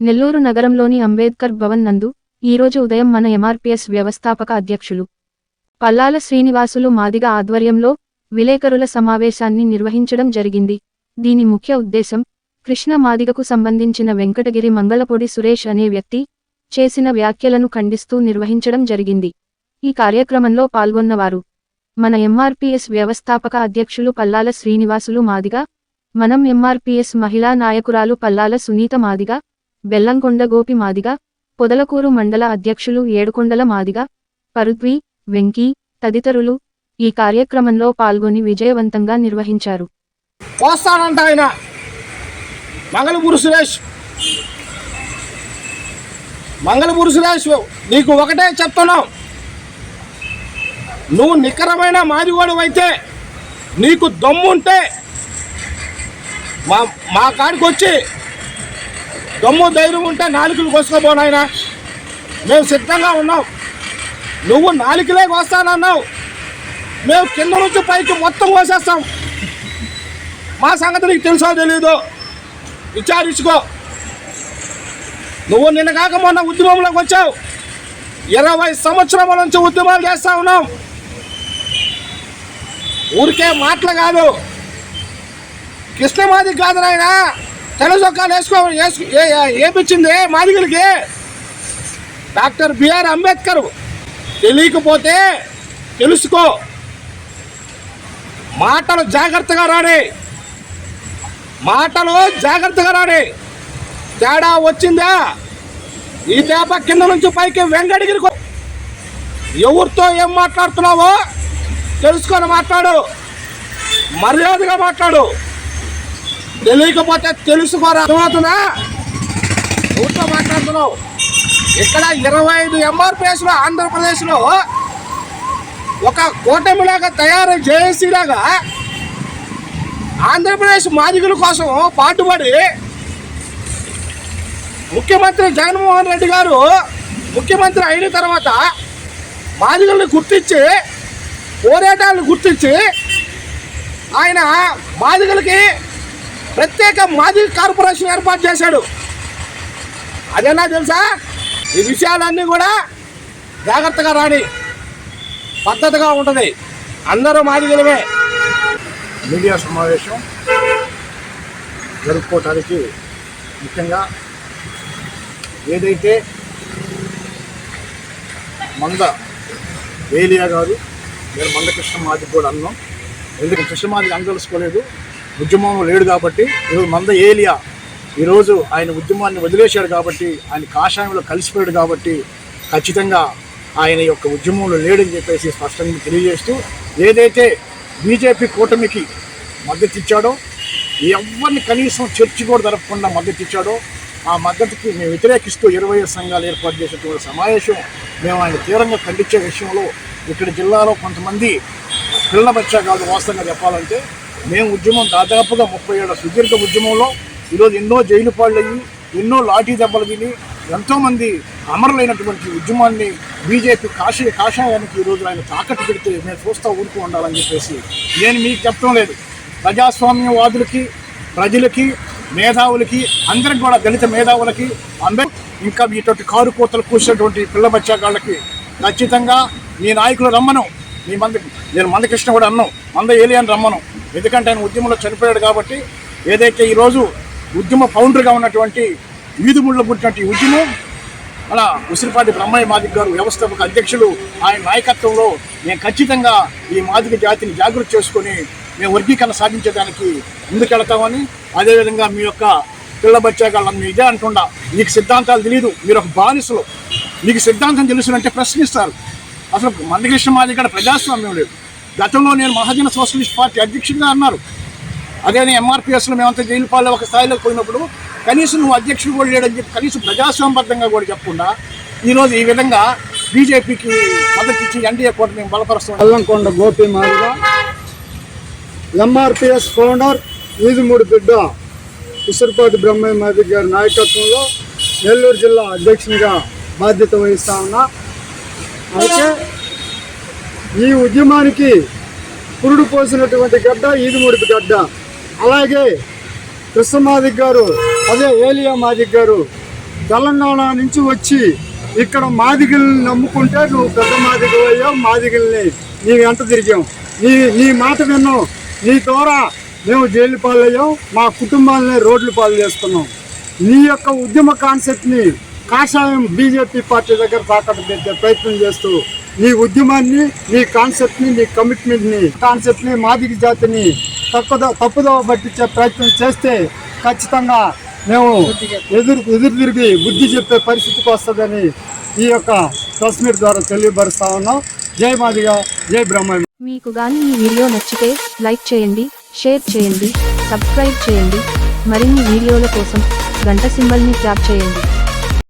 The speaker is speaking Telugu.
నెల్లూరు నగరంలోని అంబేద్కర్ భవన్ నందు ఈరోజు ఉదయం మన ఎంఆర్పీఎస్ వ్యవస్థాపక అధ్యక్షులు పల్లాల శ్రీనివాసులు మాదిగ ఆధ్వర్యంలో విలేకరుల సమావేశాన్ని నిర్వహించడం జరిగింది. దీని ముఖ్య ఉద్దేశం కృష్ణ మాదిగకు సంబంధించిన వెంకటగిరి మంగళపొడి సురేష్ అనే వ్యక్తి చేసిన వ్యాఖ్యలను ఖండిస్తూ నిర్వహించడం జరిగింది. ఈ కార్యక్రమంలో పాల్గొన్నవారు మన ఎంఆర్పీఎస్ వ్యవస్థాపక అధ్యక్షులు పల్లాల శ్రీనివాసులు మాదిగ మనం ఎంఆర్పీఎస్ మహిళా నాయకురాలు పల్లాల సునీత మాదిగ బెల్లంకొండ గోపి మాదిగ పొదలకూరు మండల అధ్యక్షులు ఏడుకొండల మాదిగ పరుద్వి వెంకీ తదితరులు ఈ కార్యక్రమంలో పాల్గొని విజయవంతంగా నిర్వహించారు. పోస్తానంట ఆయన మంగళపూరు సురేష్. మంగళపూరు సురేష్ నీకు ఒకటే చెప్తున్నావు నువ్వు నికరమైన మాదిగోడు అయితే నీకు దమ్ముంటే మా మా కాడికి వచ్చి దమ్ము ధైర్యం ఉంటే నాలుకలు కోసుకోబోనాయన మేము సిద్ధంగా ఉన్నాం. నువ్వు నాలుకలే కోస్తానన్నావు. మేము కింద నుంచి పైకి మొత్తం కోసేస్తాం. మా సంగతి నీకు తెలుసో తెలీదు? విచారించుకో. నువ్వు నిన్న కాక మొన్న ఉద్యమంలోకి వచ్చావు. ఇరవై సంవత్సరముల నుంచి ఉద్యమాలు చేస్తా ఉన్నాం. ఊరికే మాటలు కాదు. కృష్ణమాది కాదు నాయనా. తెల్ల చొక్కాలు వేసుకో వేసు మాదిగలకి? డాక్టర్ బిఆర్ అంబేద్కర్ తెలియకపోతే తెలుసుకో. మాటలు జాగ్రత్తగా రాని మాటలు జాగ్రత్తగా రాడే తేడా వచ్చిందా? ఈ తేప కింద నుంచి పైకి వెంగడిగిరి ఎవరితో ఏం మాట్లాడుతున్నావో తెలుసుకొని మాట్లాడు. మర్యాదగా మాట్లాడు. తెలియకపోతే తెలుసుకోరా? అర్థమవుతుందా ఊరితో మాట్లాడుతున్నావు? ఇక్కడ ఇరవై ఐదు ఎంఆర్పిఎస్లో ఆంధ్రప్రదేశ్లో ఒక కూటమిలాగా తయారు జేఏసీలాగా ఆంధ్రప్రదేశ్ మాదిగుల కోసం పాటుపడి ముఖ్యమంత్రి జగన్మోహన్ రెడ్డి గారు ముఖ్యమంత్రి అయిన తర్వాత మాదిగల్ని గుర్తించి పోరాటాలను గుర్తించి ఆయన మాదిగలకి ప్రత్యేక మాజీ కార్పొరేషన్ ఏర్పాటు చేశాడు. అదేనా తెలుసా? ఈ విషయాలన్నీ కూడా జాగ్రత్తగా రాని పద్ధతిగా ఉంటుంది. అందరూ మాదిగలవే మీడియా సమావేశం జరుపుకోవటానికి ముఖ్యంగా ఏదైతే మంద ఏలియా గారు నేను మంద కృష్ణమాది కూడా అన్నాం. ఎందుకంటే కృష్ణమాది అందలుసుకోలేదు ఉద్యమం లేడు కాబట్టి ఈరోజు మంద ఏలియా. ఈరోజు ఆయన ఉద్యమాన్ని వదిలేశాడు కాబట్టి ఆయన కాషాయంలో కలిసిపోయాడు కాబట్టి ఖచ్చితంగా ఆయన యొక్క ఉద్యమంలో లేడని చెప్పేసి స్పష్టంగా తెలియజేస్తూ ఏదైతే బీజేపీ కూటమికి మద్దతు ఇచ్చాడో ఎవరిని కనీసం చర్చి కూడా జరపకుండా మద్దతు ఇచ్చాడో ఆ మద్దతుకి మేము వ్యతిరేకిస్తూ ఇరవై సంఘాలు ఏర్పాటు చేసినటువంటి సమావేశం మేము ఆయన తీవ్రంగా ఖండించే విషయంలో ఇక్కడ జిల్లాలో కొంతమంది పిల్ల బచ్చా కాదు వాస్తవంగా చెప్పాలంటే మేము ఉద్యమం దాదాపుగా ముప్పై ఏళ్ళ సుదీర్ఘ ఉద్యమంలో ఈరోజు ఎన్నో జైలు పాళ్ళయ్యి ఎన్నో లాఠీ దెబ్బలు తిని ఎంతోమంది అమరులైనటువంటి ఉద్యమాన్ని బీజేపీ కాషాయ కాషాయానికి ఈరోజు ఆయన తాకట్టు పెడితే మేము చూస్తూ ఊరుకు ఉండాలని చెప్పేసి నేను మీకు చెప్పడం లేదు. ప్రజాస్వామ్యవాదులకి ప్రజలకి మేధావులకి అందరికి కూడా దళిత మేధావులకి అందరూ ఇంకా ఇటువంటి కారు కోతలు కూర్చున్నటువంటి పిల్ల బచ్చాగాళ్ళకి ఖచ్చితంగా మీ నాయకులు రమ్మను. మీ మంద నేను మందకృష్ణ కూడా అన్నాం. మంద ఏలి అని రమ్మను. ఎందుకంటే ఆయన ఉద్యమంలో చనిపోయాడు కాబట్టి ఏదైతే ఈరోజు ఉద్యమ ఫౌండర్గా ఉన్నటువంటి వీధి ముళ్ళ పుట్టినటువంటి ఉద్యమం మన ఉసిరిపాటి బ్రహ్మయ్య మాదిక్ గారు వ్యవస్థాపక అధ్యక్షులు ఆయన నాయకత్వంలో మేము ఖచ్చితంగా ఈ మాదిక జాతిని జాగృతి చేసుకొని మేము వర్గీకరణ సాధించడానికి ముందుకెళ్తామని అదేవిధంగా మీ యొక్క పిల్ల బచ్చాగాళ్ళని ఇదే అంటుండా మీకు సిద్ధాంతాలు తెలియదు మీరు ఒక బానిసలు. మీకు సిద్ధాంతం తెలుసునంటే ప్రశ్నిస్తారు. అసలు మందకృష్ణ మాది ప్రజాస్వామ్యం లేదు. గతంలో నేను మహాజన సోషలిస్ట్ పార్టీ అధ్యక్షుడిగా అన్నారు. అదే ఎంఆర్పిఎస్లో మేమంతా జైలు పాలు ఒక స్థాయిలో పోయినప్పుడు కనీసం నువ్వు అధ్యక్షుడు కూడా లేడని చెప్పి కనీసం ప్రజాస్వామ్యబద్ధంగా కూడా చెప్పకుండా ఈరోజు ఈ విధంగా బీజేపీకి మద్దతు ఇచ్చి ఎన్డీఏ కోట మేము బలపరుస్తాం అల్లంకొండ గోపి మాదిగా ఎంఆర్పిఎస్ ఫౌండర్ వీధిమూడి బిడ్డ ఉసిరిపాటి బ్రహ్మయ్య మాది గారి నాయకత్వంలో నెల్లూరు జిల్లా అధ్యక్షునిగా బాధ్యత వహిస్తా ఉన్నా. అయితే ఈ ఉద్యమానికి పురుడు పోసినటువంటి గడ్డ ఈదుమూడి గడ్డ. అలాగే కృష్ణమాదిక్ గారు అదే ఏలియా మాదిక్ గారు తెలంగాణ నుంచి వచ్చి ఇక్కడ మాదిగల్ని నమ్ముకుంటే నువ్వు పెద్ద మాదిగ అయ్యావు మాదిగల్ని నీ వెంట తిరిగాం. నీ నీ మాట విన్నాం. నీ ద్వారా మేము జైలు పాలయ్యాం మా కుటుంబాలని రోడ్లు పాలు చేస్తున్నాం నీ యొక్క ఉద్యమ కాన్సెప్ట్ని కాషాయం బీజేపీ పార్టీ దగ్గర తాకట్టు పెట్టే ప్రయత్నం చేస్తూ నీ ఉద్యమాన్ని నీ కాన్సెప్ట్ని నీ కమిట్మెంట్ని కాన్సెప్ట్ని మాదిరి జాతిని తప్పుదో తప్పుదోవ పట్టించే ప్రయత్నం చేస్తే ఖచ్చితంగా మేము ఎదురు ఎదురు తిరిగి బుద్ధి చెప్పే పరిస్థితికి వస్తుందని ఈ యొక్క ప్రెస్ మీట్ ద్వారా తెలియపరుస్తా ఉన్నాం. జై మాదిగా జై బ్రహ్మ. మీకు కానీ ఈ వీడియో నచ్చితే లైక్ చేయండి షేర్ చేయండి సబ్స్క్రైబ్ చేయండి. మరిన్ని వీడియోల కోసం గంట సింబల్ని ట్యాప్ చేయండి.